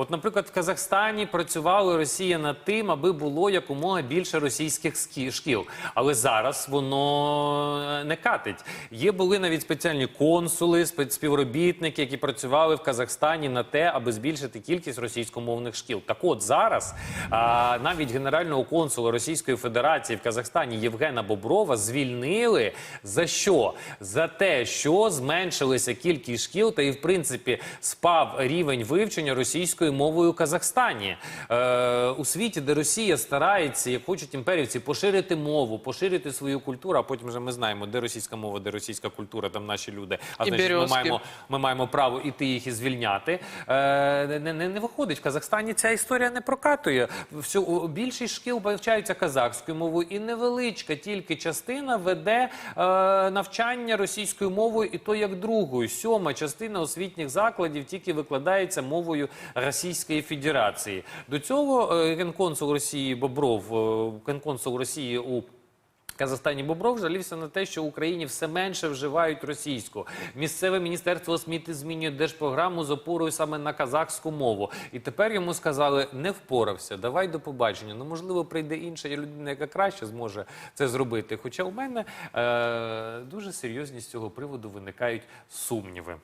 От, наприклад, в Казахстані працювала Росія над тим, аби було якомога більше російських шкіл. Але зараз воно не катить. Є були навіть спеціальні консули, співробітники, які працювали в Казахстані на те, аби збільшити кількість російськомовних шкіл. Так от зараз а, навіть генерального консула Російської Федерації в Казахстані Євгена Боброва звільнили за що? За те, що зменшилася кількість шкіл, та і в принципі спав рівень вивчення російською мовою в Казахстані. Е, у світі, де Росія старається, як хочуть імперівці, поширити мову, поширити свою культуру. А потім вже ми знаємо, де російська мова, де російська культура, там наші люди. А І значить, ми маємо ми маємо право іти їх і звільняти. Е, не, не, не виходить. В Казахстані ця історія не прокатує. Всю, більшість шкіл вивчаються казахською мовою, і невеличка тільки частина веде е, навчання російською мовою, і то як другою. Сьома частина освітніх закладів тільки викладається мовою Російської Федерації. До цього е, генконсул Росії Бобров, е, генконсул Росії у Казахстані Бобров жалівся на те, що в Україні все менше вживають російську. Місцеве міністерство освіти змінює держпрограму з опорою саме на казахську мову. І тепер йому сказали, не впорався, давай до побачення. Ну, можливо, прийде інша людина, яка краще зможе це зробити. Хоча у мене е- дуже серйозні з цього приводу виникають сумніви.